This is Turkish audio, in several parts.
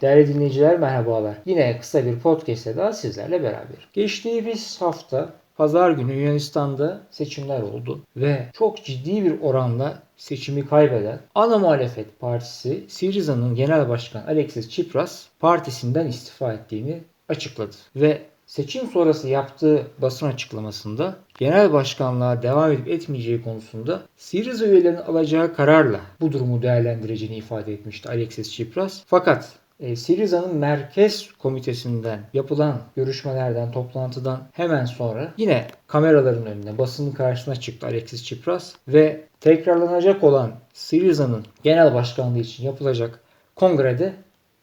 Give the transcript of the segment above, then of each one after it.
Değerli dinleyiciler merhabalar. Yine kısa bir podcast'te daha sizlerle beraber. Geçtiğimiz hafta Pazar günü Yunanistan'da seçimler oldu ve çok ciddi bir oranla seçimi kaybeden ana muhalefet partisi Siriza'nın genel başkanı Alexis Tsipras partisinden istifa ettiğini açıkladı. Ve seçim sonrası yaptığı basın açıklamasında genel başkanlığa devam edip etmeyeceği konusunda Siriza üyelerinin alacağı kararla bu durumu değerlendireceğini ifade etmişti Alexis Tsipras. Fakat e, Siriza'nın merkez komitesinden yapılan görüşmelerden, toplantıdan hemen sonra yine kameraların önüne, basının karşısına çıktı Alexis Tsipras ve tekrarlanacak olan Siriza'nın genel başkanlığı için yapılacak kongrede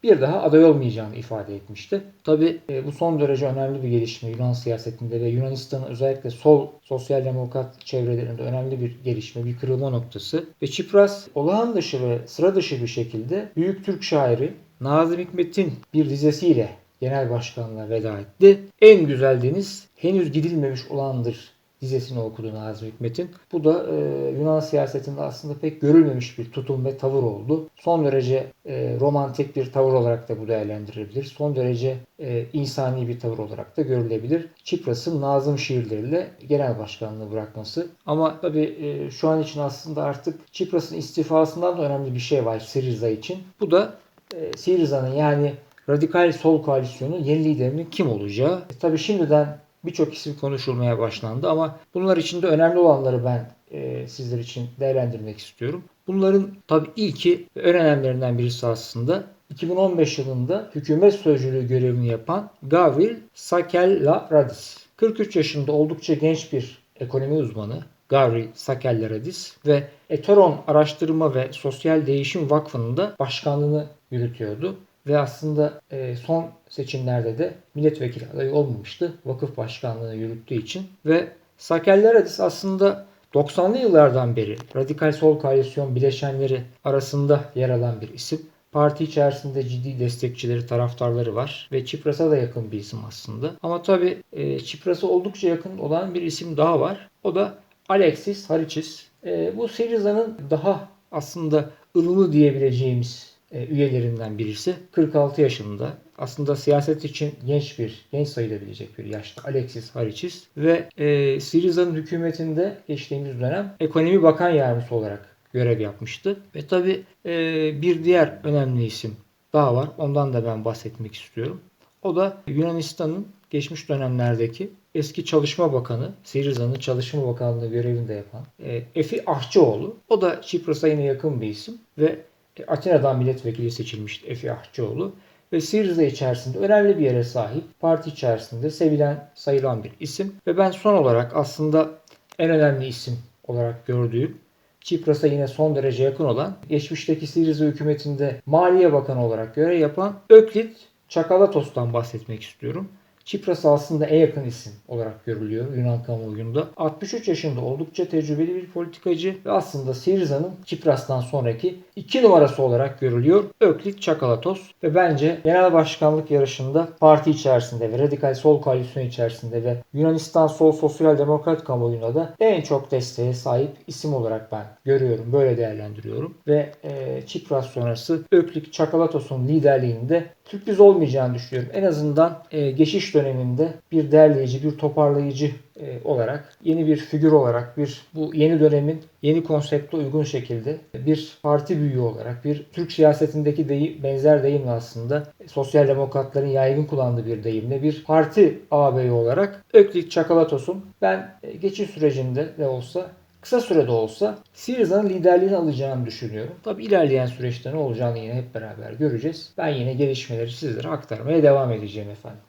bir daha aday olmayacağını ifade etmişti. Tabi bu son derece önemli bir gelişme Yunan siyasetinde ve Yunanistan'ın özellikle sol sosyal demokrat çevrelerinde önemli bir gelişme, bir kırılma noktası. Ve Çipras olağan dışı ve sıra dışı bir şekilde büyük Türk şairi Nazım Hikmet'in bir dizesiyle genel başkanlığa veda etti. En güzel deniz henüz gidilmemiş olandır dizesini okudu Nazım Hikmet'in. Bu da e, Yunan siyasetinde aslında pek görülmemiş bir tutum ve tavır oldu. Son derece e, romantik bir tavır olarak da bu değerlendirilebilir. Son derece e, insani bir tavır olarak da görülebilir. Çipras'ın Nazım şiirleriyle genel başkanlığı bırakması. Ama tabii e, şu an için aslında artık Çipras'ın istifasından da önemli bir şey var Siriza için. Bu da e, Siriza'nın yani radikal sol koalisyonun yeni liderinin kim olacağı. E, tabii şimdiden birçok isim konuşulmaya başlandı ama bunlar içinde önemli olanları ben e, sizler için değerlendirmek istiyorum. Bunların tabii ilki ve en önemlilerinden birisi aslında 2015 yılında hükümet sözcülüğü görevini yapan Gavril Sakellaradis. 43 yaşında oldukça genç bir ekonomi uzmanı Gavril Sakellaradis ve Eteron Araştırma ve Sosyal Değişim Vakfı'nın da başkanlığını yürütüyordu ve aslında e, son seçimlerde de milletvekili adayı olmamıştı. Vakıf başkanlığını yürüttüğü için ve Sakelleradis aslında 90'lı yıllardan beri radikal sol koalisyon bileşenleri arasında yer alan bir isim. Parti içerisinde ciddi destekçileri, taraftarları var ve Çipras'a da yakın bir isim aslında. Ama tabii e, Çipras'a oldukça yakın olan bir isim daha var. O da Alexis Hariçis. E, bu Siriza'nın daha aslında ılımlı diyebileceğimiz e, üyelerinden birisi. 46 yaşında. Aslında siyaset için genç bir, genç sayılabilecek bir yaşta Alexis Hariçis ve e, Siriza'nın hükümetinde geçtiğimiz dönem ekonomi bakan yardımcısı olarak görev yapmıştı. Ve tabi e, bir diğer önemli isim daha var. Ondan da ben bahsetmek istiyorum. O da Yunanistan'ın geçmiş dönemlerdeki eski Çalışma Bakanı, Siriza'nın Çalışma Bakanlığı görevinde yapan e, Efi Ahçıoğlu. O da Çipras'a yine yakın bir isim ve Atina'dan milletvekili seçilmişti Efi Ahçıoğlu ve Siriza içerisinde önemli bir yere sahip, parti içerisinde sevilen, sayılan bir isim ve ben son olarak aslında en önemli isim olarak gördüğüm Çipras'a yine son derece yakın olan, geçmişteki Siriza hükümetinde Maliye Bakanı olarak görev yapan Öklit Çakalatos'tan bahsetmek istiyorum. Çipras aslında en yakın isim olarak görülüyor Yunan kamuoyunda. 63 yaşında oldukça tecrübeli bir politikacı ve aslında Siriza'nın Çipras'tan sonraki iki numarası olarak görülüyor Öklit Çakalatos ve bence genel başkanlık yarışında parti içerisinde ve radikal sol koalisyon içerisinde ve Yunanistan sol sosyal demokrat kamuoyunda da en çok desteğe sahip isim olarak ben görüyorum. Böyle değerlendiriyorum. Ve e, Çipras sonrası Öklit Çakalatos'un liderliğinde sürpriz olmayacağını düşünüyorum. En azından e, geçiş döneminde bir derleyici, bir toparlayıcı e, olarak, yeni bir figür olarak, bir bu yeni dönemin yeni konsepte uygun şekilde bir parti büyüğü olarak, bir Türk siyasetindeki deyim, benzer deyimle aslında sosyal demokratların yaygın kullandığı bir deyimle bir parti ağabeyi olarak Öklit Çakalatos'un ben e, geçiş sürecinde de olsa kısa sürede olsa Siriza'nın liderliğini alacağını düşünüyorum. Tabi ilerleyen süreçte ne olacağını yine hep beraber göreceğiz. Ben yine gelişmeleri sizlere aktarmaya devam edeceğim efendim.